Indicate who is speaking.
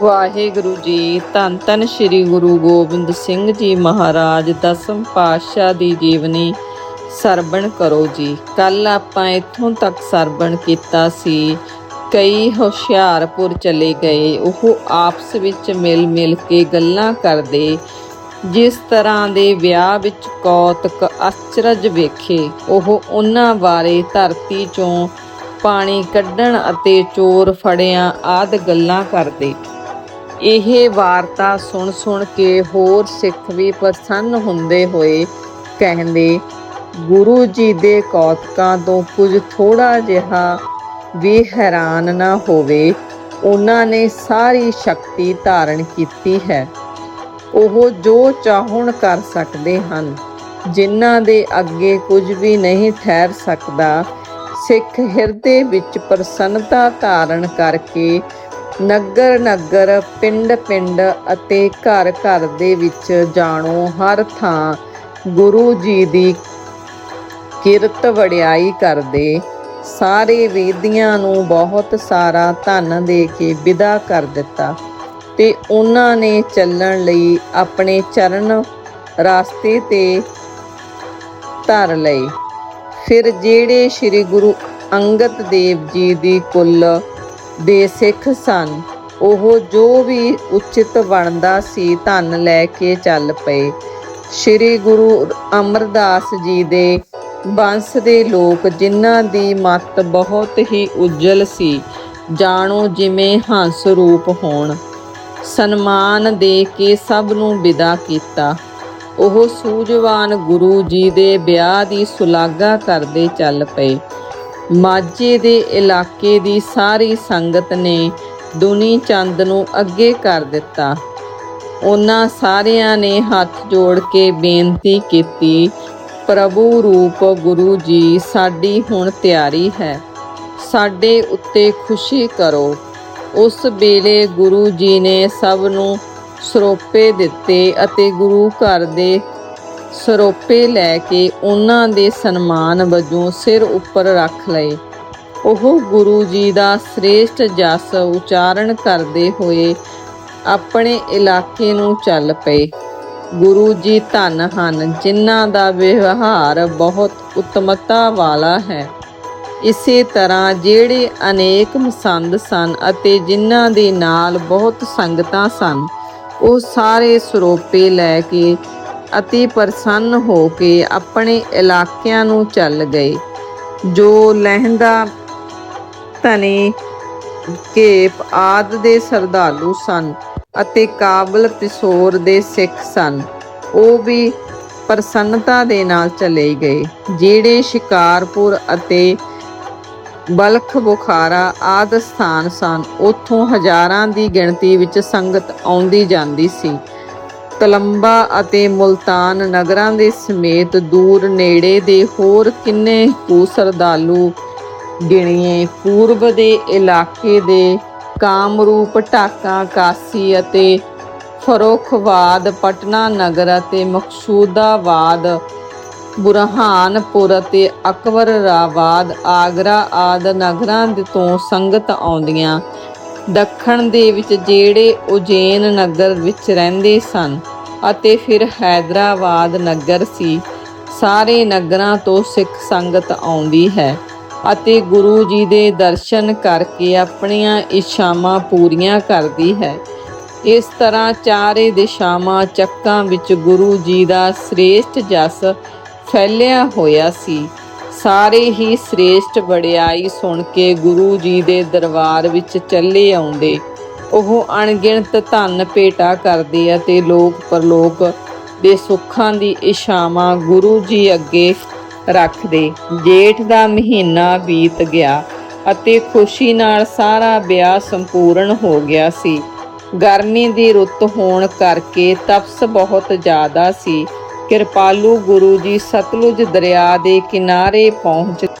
Speaker 1: ਵਾਹਿਗੁਰੂ ਜੀ, ਧੰਨ ਧੰਨ ਸ੍ਰੀ ਗੁਰੂ ਗੋਬਿੰਦ ਸਿੰਘ ਜੀ ਮਹਾਰਾਜ, ਦਸਮ ਪਾਤਸ਼ਾਹ ਦੀ ਜੀਵਨੀ ਸਰਵਣ ਕਰੋ ਜੀ। ਕੱਲ ਆਪਾਂ ਇੱਥੋਂ ਤੱਕ ਸਰਵਣ ਕੀਤਾ ਸੀ। ਕਈ ਹੁਸ਼ਿਆਰਪੁਰ ਚਲੇ ਗਏ। ਉਹ ਆਪਸ ਵਿੱਚ ਮਿਲ ਮਿਲ ਕੇ ਗੱਲਾਂ ਕਰਦੇ। ਜਿਸ ਤਰ੍ਹਾਂ ਦੇ ਵਿਆਹ ਵਿੱਚ ਕੌਤਕ ਅਚਰਜ ਵੇਖੇ, ਉਹ ਉਹਨਾਂ ਬਾਰੇ ਧਰਤੀ ਚੋਂ ਪਾਣੀ ਕੱਢਣ ਅਤੇ ਚੋਰ ਫੜਿਆਂ ਆਦ ਗੱਲਾਂ ਕਰਦੇ। ਇਹ ਵਾਰਤਾ ਸੁਣ ਸੁਣ ਕੇ ਹੋਰ ਸਿੱਖ ਵੀ ਪ੍ਰਸੰਨ ਹੁੰਦੇ ਹੋਏ ਕਹਿੰਦੇ, ਗੁਰੂ ਜੀ ਦੇ ਕੌਤਕਾਂ ਤੋਂ ਕੁਝ ਥੋੜਾ ਜਿਹਾ ਵੀ ਹੈਰਾਨ ਨਾ ਹੋਵੇ। ਉਹਨਾਂ ਨੇ ਸਾਰੀ ਸ਼ਕਤੀ ਧਾਰਨ ਕੀਤੀ ਹੈ। ਉਹ ਜੋ ਚਾਹੁਣ ਕਰ ਸਕਦੇ ਹਨ। ਜਿਨ੍ਹਾਂ ਦੇ ਅੱਗੇ ਕੁਝ ਵੀ ਨਹੀਂ ਠਹਿਰ ਸਕਦਾ, ਸਿੱਖ ਹਿਰਦੇ ਵਿੱਚ ਪ੍ਰਸੰਨਤਾ ਧਾਰਨ ਕਰਕੇ ਨਗਰ ਨਗਰ, ਪਿੰਡ ਪਿੰਡ ਅਤੇ ਘਰ ਘਰ ਦੇ ਵਿੱਚ ਜਾਣੋ ਹਰ ਥਾਂ ਗੁਰੂ ਜੀ ਦੀ ਕਿਰਤ ਵਡਿਆਈ ਕਰਦੇ। ਸਾਰੇ ਵੇਦੀਆਂ ਨੂੰ ਬਹੁਤ ਸਾਰਾ ਧਨ ਦੇ ਕੇ ਵਿਦਾ ਕਰ ਦਿੱਤਾ ਤੇ ਉਹਨਾਂ ਨੇ ਚੱਲਣ ਲਈ ਆਪਣੇ ਚਰਨ ਰਾਸਤੇ ਤੇ ਧਰ ਲਏ। ਫਿਰ ਜਿਹੜੇ ਸ੍ਰੀ ਗੁਰੂ ਅੰਗਦ ਦੇਵ ਜੀ ਦੀ ਕੁੱਲ ਦੇ ਸਿੱਖ ਸਨ। ਉਹ ਜੋ ਵੀ ਉਚਿਤ ਬਣਦਾ ਸੀ ਧਨ ਲੈ ਕੇ ਚੱਲ ਪਏ। ਸ੍ਰੀ ਗੁਰੂ ਅਮਰਦਾਸ ਜੀ ਦੇ ਬੰਸ ਦੇ ਲੋਕ ਜਿਨ੍ਹਾਂ ਦੀ ਮੱਤ ਬਹੁਤ ਹੀ ਉਜਲ ਸੀ, ਜਾਣੋ ਜਿਵੇਂ ਹੰਸ ਰੂਪ ਹੋਣ। ਸਨਮਾਨ ਦੇ ਕੇ ਸਭ ਨੂੰ ਵਿਦਾ ਕੀਤਾ। ਉਹ ਸੂਝਵਾਨ ਗੁਰੂ ਜੀ ਦੇ ਵਿਆਹ ਦੀ ਸੁਲਾਗਾ ਕਰਦੇ ਚੱਲ ਪਏ। ਮਾਝੇ ਦੇ ਇਲਾਕੇ ਦੀ ਸਾਰੀ ਸੰਗਤ ਨੇ ਦੁਨੀ ਚੰਦ ਨੂੰ ਅੱਗੇ ਕਰ ਦਿੱਤਾ। ਉਹਨਾਂ ਸਾਰਿਆਂ ਨੇ ਹੱਥ ਜੋੜ ਕੇ ਬੇਨਤੀ ਕੀਤੀ, ਪ੍ਰਭੂ ਰੂਪ ਗੁਰੂ ਜੀ, ਸਾਡੀ ਹੁਣ ਤਿਆਰੀ ਹੈ। ਸਾਡੇ ਉੱਤੇ ਖੁਸ਼ੀ ਕਰੋ। ਉਸ ਵੇਲੇ ਗੁਰੂ ਜੀ ਨੇ ਸਭ ਨੂੰ ਸਰੋਪੇ ਦਿੱਤੇ ਅਤੇ ਗੁਰੂ ਘਰ ਦੇ ਸਰੋਪੇ ਲੈ ਕੇ ਉਹਨਾਂ ਦੇ ਸਨਮਾਨ ਵਜੋਂ ਸਿਰ ਉੱਪਰ ਰੱਖ ਲਏ। ਉਹ ਗੁਰੂ ਜੀ ਦਾ ਸ੍ਰੇਸ਼ਟ ਜਸ ਉਚਾਰਨ ਕਰਦੇ ਹੋਏ ਆਪਣੇ ਇਲਾਕੇ ਨੂੰ ਚੱਲ ਪਏ। ਗੁਰੂ ਜੀ ਧਨ ਹਨ, ਜਿਨ੍ਹਾਂ ਦਾ ਵਿਵਹਾਰ ਬਹੁਤ ਉਤਮਤਾ ਵਾਲਾ ਹੈ। ਇਸੇ ਤਰ੍ਹਾਂ ਜਿਹੜੇ ਅਨੇਕ ਮਸੰਦ ਸਨ ਅਤੇ ਜਿਨ੍ਹਾਂ ਦੇ ਨਾਲ ਬਹੁਤ ਸੰਗਤਾਂ ਸਨ, ਉਹ ਸਾਰੇ ਸਰੋਪੇ ਲੈ ਕੇ ਅਤੀ ਪ੍ਰਸੰਨ ਹੋ ਕੇ ਆਪਣੇ ਇਲਾਕਿਆਂ ਨੂੰ ਚੱਲ ਗਏ, ਜੋ ਲਹਿੰਦਾ, ਧਨੀ ਕੇਪ ਆਦ ਦੇ ਸਰਦਾਲੂ ਸਨ ਅਤੇ ਕਾਬਲ ਪਿਸੋਰ ਦੇ ਸਿੱਖ ਸਨ। ਉਹ ਵੀ ਪ੍ਰਸੰਨਤਾ ਦੇ ਨਾਲ ਚਲੇ ਗਏ, ਜਿਹੜੇ ਸ਼ਿਕਾਰਪੁਰ ਅਤੇ ਬਲਖ ਬੁਖਾਰਾ ਆਦ ਸਥਾਨ ਸਨ, ਉੱਥੋਂ ਹਜ਼ਾਰਾਂ ਦੀ ਗਿਣਤੀ ਵਿੱਚ ਸੰਗਤ ਆਉਂਦੀ ਜਾਂਦੀ ਸੀ। ਕਲੰਬਾ ਅਤੇ ਮੁਲਤਾਨ ਨਗਰਾਂ ਦੇ ਸਮੇਤ ਦੂਰ ਨੇੜੇ ਦੇ ਹੋਰ ਕਿੰਨੇ ਕੁ ਸਰਦਾਲੂ ਗਿਣੀਏ, ਪੂਰਬ ਦੇ ਇਲਾਕੇ ਦੇ ਕਾਮਰੂਪ, ਢਾਕਾ, ਕਾਸੀ ਅਤੇ ਫਰੋਖਵਾਦ, ਪਟਨਾ ਨਗਰ ਅਤੇ ਮਕਸੂਦਾਬਾਦ, ਬੁਰਹਾਨਪੁਰ ਅਤੇ ਅਕਬਰਾਬਾਦ, ਆਗਰਾ ਆਦ ਨਗਰਾਂ ਦੇ ਤੋਂ ਸੰਗਤ ਆਉਂਦੀਆਂ। ਦੱਖਣ ਦੇ ਵਿੱਚ ਜਿਹੜੇ ਉਜੈਨ ਨਗਰ ਵਿੱਚ ਰਹਿੰਦੇ ਸਨ ਅਤੇ ਫਿਰ ਹੈਦਰਾਬਾਦ ਨਗਰ ਸੀ। ਸਾਰੇ ਨਗਰਾਂ ਤੋਂ ਸਿੱਖ ਸੰਗਤ ਆਉਂਦੀ ਹੈ ਅਤੇ ਗੁਰੂ ਜੀ ਦੇ ਦਰਸ਼ਨ ਕਰਕੇ ਆਪਣੀਆਂ ਇੱਛਾਵਾਂ ਪੂਰੀਆਂ ਕਰਦੀ ਹੈ। ਇਸ ਤਰ੍ਹਾਂ ਚਾਰੇ ਦਿਸ਼ਾਵਾਂ ਚੱਕਾਂ ਵਿੱਚ ਗੁਰੂ ਜੀ ਦਾ ਸ੍ਰੇਸ਼ਟ ਜਸ ਫੈਲਿਆ ਹੋਇਆ ਸੀ। ਸਾਰੇ ਹੀ ਸ੍ਰੇਸ਼ਟ ਵਡਿਆਈ ਸੁਣ ਕੇ ਗੁਰੂ ਜੀ ਦੇ ਦਰਬਾਰ ਵਿੱਚ ਚੱਲੇ ਆਉਂਦੇ ਉਹ ਅਣਗਿਣਤ ਧਨ ਭੇਟਾ ਕਰਦੇ ਅਤੇ ਲੋਕ ਪਰਲੋਕ ਦੇ ਸੁੱਖਾਂ ਦੀ ਇਸ਼ਾਵਾਂ ਗੁਰੂ ਜੀ ਅੱਗੇ ਰੱਖਦੇ। ਜੇਠ ਦਾ ਮਹੀਨਾ ਬੀਤ ਗਿਆ ਅਤੇ ਖੁਸ਼ੀ ਨਾਲ ਸਾਰਾ ਵਿਆਹ ਸੰਪੂਰਨ ਹੋ ਗਿਆ ਸੀ। ਗਰਮੀ ਦੀ ਰੁੱਤ ਹੋਣ ਕਰਕੇ ਤਪਸ ਬਹੁਤ ਜ਼ਿਆਦਾ ਸੀ। ਕਿਰਪਾਲੂ ਗੁਰੂ ਜੀ ਸਤਲੁਜ ਦਰਿਆ ਦੇ ਕਿਨਾਰੇ ਪਹੁੰਚ